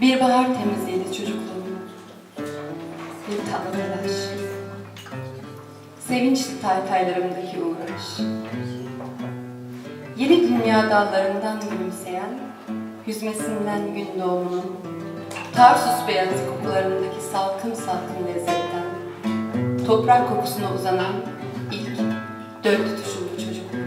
Bir bahar temizliğiydi çocukluğum. Bir tatlı telaş. Sevinçli taytaylarımdaki uğraş. Yeni dünya dallarından gülümseyen, yüzmesinden gün doğumunun, Tarsus beyazı kokularındaki salkım salkım lezzetten, toprak kokusuna uzanan ilk döl tutuşumdu çocukluğum.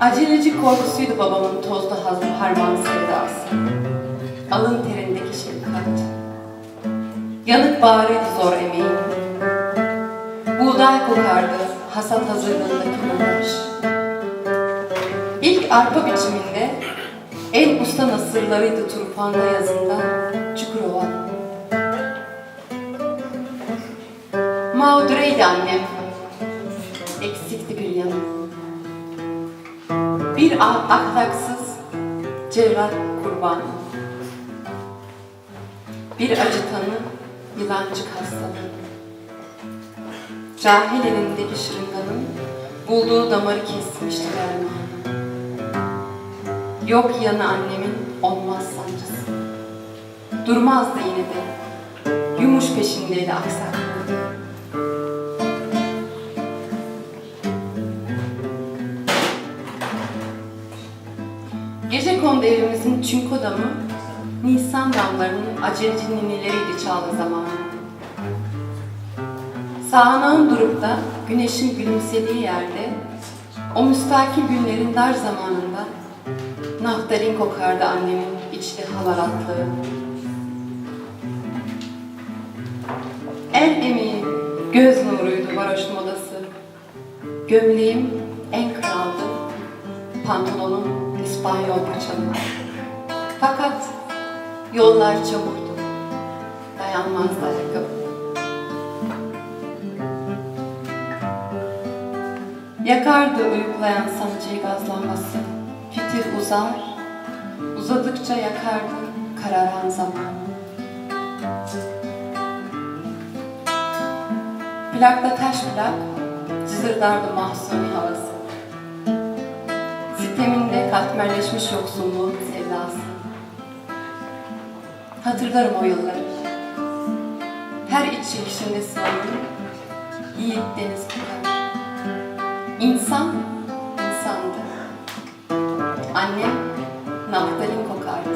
Aceleci korkusuydu babamın tozlu harmansı Alın terindeki şefkat. Yanık bağrıydı zor emeğim. Buğday kokardı hasat hazırlığındaki uğraş. İlk arpa biçiminde en usta nasırlarıydı Turfan'da yazında Çukurova. Mağdureydi annem. Eksikti bir yanım. Bir ah- ahlaksız cerrah kurbanı. Bir acıtanı yılancık hastalığı. Cahil elindeki şırınganın bulduğu damarı kesmişti dermanı. Yok yanı annemin olmaz sancısı. Durmazdı yine de. Yumuş peşindeydi aksaklığı. Gece kondu evimizin çinko damı, Nisan damlarının aceleci ninnileriydi çağla zamanı. Sağanağım durup da güneşin gülümsediği yerde, o müstakil günlerin dar zamanında, naftalin kokardı annemin içli halaratlığı. El emeği, göz nuruydu varoş modası. Gömleğim en kraldı, pantolonum İspanyol paçalı. Fakat yollar çamurdu, dayanmazdı ayakkabı. Yakardı uyuklayan sancıyı gazlanması, fitil uzar, uzadıkça yakardı kararan zaman. Plakta taş plak, cızırdardı mahsuni havası. Siteminde katmerleşmiş yoksulluğun sevdası. Hatırlarım o yılları. Her iç çekişinde sınavım, yiğit deniz kokar. İnsan, insandı. Annem naftalin kokardı.